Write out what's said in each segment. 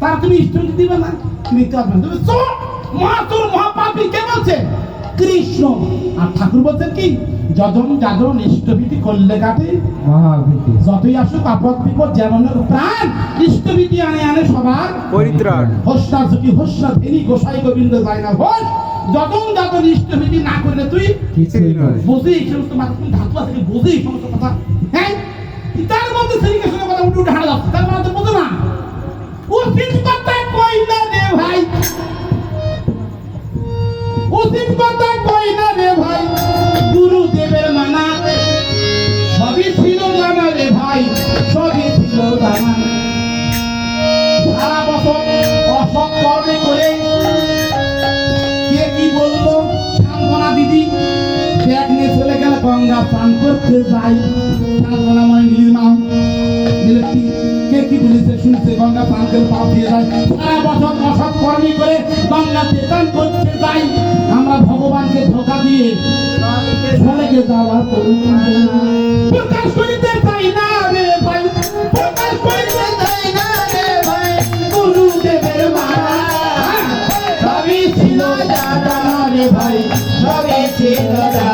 তার তুমি স্টুডেন্ট দিবে না তুমি করবে তুমি চোর মহাতুর মহাপাপী কে বলছে? কৃষ্ণ। আর ঠাকুর বলছেন কি? যজন যাজন ইষ্টভীতি করলে কাটে। মহাভীতি। যতই আসুক আপদ বিপদ যেমন প্রাণ ইষ্টভীতি আনে আনে সবার। পরিত্রাণ। হোসনা ঝুঁকি হোসনা ধেনি গোসাই গোবিন্দ যায় না। হোস যতন যতন ইষ্টভীতি না করলে তুই কিছুই নয়। এই সমস্ত মাথা ধাতু আছে বুঝি এই সমস্ত কথা। হ্যাঁ? তার মধ্যে শ্রীকৃষ্ণের কথা উঠে উঠে হারা যাচ্ছে। তার মানে তো বোঝো না উচিত কথা কই না রে ভাই? উচিত কথা কই না রে ভাই? গুরুদেবের মানা সবই ছিল জানা রে ভাই, সবই ছিল জানা। চলে গেল গঙ্গা স্নান করতে যাই সান্ত্বনা মনে কি বলেছে, শুনছে? গঙ্গা করে পাপ দিয়ে যায়। সারা বছর অসৎ কর্মী করে গঙ্গাতে স্নান করতে যাই। আমরা ভগবানকে ধোকা দিয়ে চলে গে যাওয়া করুন প্রকাশ চাই না রে ভাই ভাই গুরুদেবের ছিল জানা।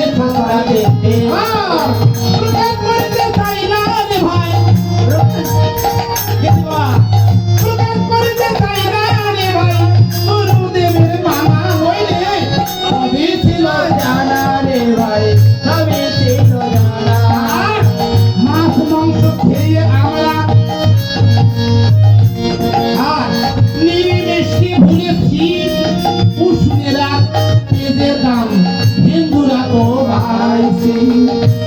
আছি।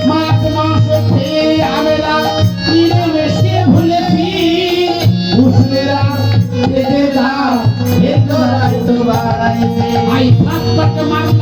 মাঘ মাসে খেয়ে আমেলা কিনে মেশিয়ে ভুলেছি মুসলিরা খেতে দাও খেতে দাঁড়াই তো বাড়াইছে আই, ভাত পাট মাছ